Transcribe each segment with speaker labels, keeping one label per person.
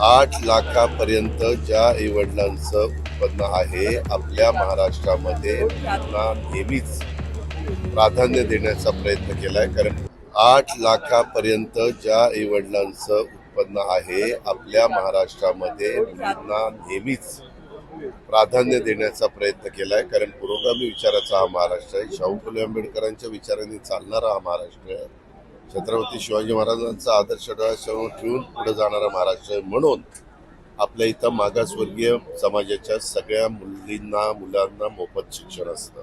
Speaker 1: आठ लाखापर्यंत ज्या आईवडिलांचं उत्पन्न आहे आपल्या महाराष्ट्रामध्ये त्यांना नेहमीच प्राधान्य देण्याचा प्रयत्न केला आहे कारण आठ लाखापर्यंत ज्या आईवडिलांचं उत्पन्न आहे आपल्या महाराष्ट्रामध्ये मुलींना नेहमीच प्राधान्य देण्याचा प्रयत्न केला आहे कारण पुरोगामी विचाराचा हा महाराष्ट्र आहे. शाहू फुले आंबेडकरांच्या विचारांनी चालणारा हा महाराष्ट्र आहे. छत्रपती शिवाजी महाराजांचा आदर्श डोळ्यासमोर ठेवून पुढे जाणारा महाराष्ट्र आहे म्हणून आपल्या इथं मागासवर्गीय समाजाच्या सगळ्या मुलींना मुलांना मोफत शिक्षण असतं.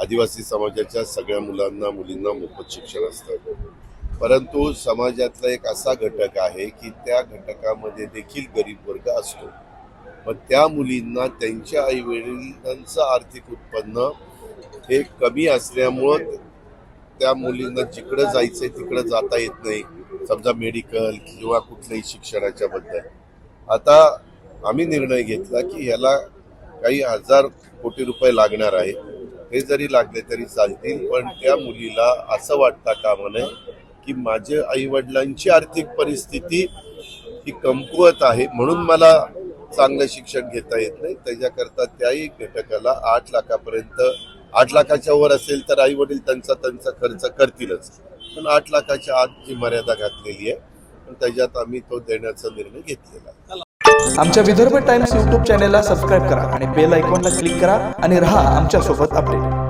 Speaker 1: आदिवासी समाजाच्या सगळ्या मुलांना मुलींना मोफत शिक्षण असतं. परंतु समाजातला एक असा घटक आहे की त्या घटकामध्ये देखील गरीब वर्ग असतो. मग त्या मुलींना त्यांच्या आईवडिलांचं आर्थिक उत्पन्न हे कमी असल्यामुळं त्या मुलींना जिकडं जायचंय तिकडं जाता येत नाही. समजा मेडिकल किंवा कुठल्याही शिक्षणाच्या बद्दल. आता आम्ही निर्णय घेतला की ह्याला काही हजार कोटी रुपये लागणार आहे. हे जरी लागले तरी चालतील पण त्या मुलीला असं वाटता कामा नये की माझ्या आई वडिलांची आर्थिक परिस्थिती ही कमकुवत आहे म्हणून मला चांगलं शिक्षण घेता येत नाही. त्याच्याकरता त्याही घटकाला आठ लाखापर्यंत आठ लाखाच्या वर असेल तर आई वडील त्यांचा त्यांचा खर्च करतीलच. पण आठ लाखाच्या आत जी मर्यादा घातलेली आहे पण त्याच्यात आम्ही तो देण्याचा निर्णय घेतलेला
Speaker 2: आमच्या विदर्भ टाइम्स यूट्यूब चॅनेलला सबस्क्राईब करा आणि बेल आयकॉनला क्लिक करा आणि राहा आमच्यासोबत अपडेट.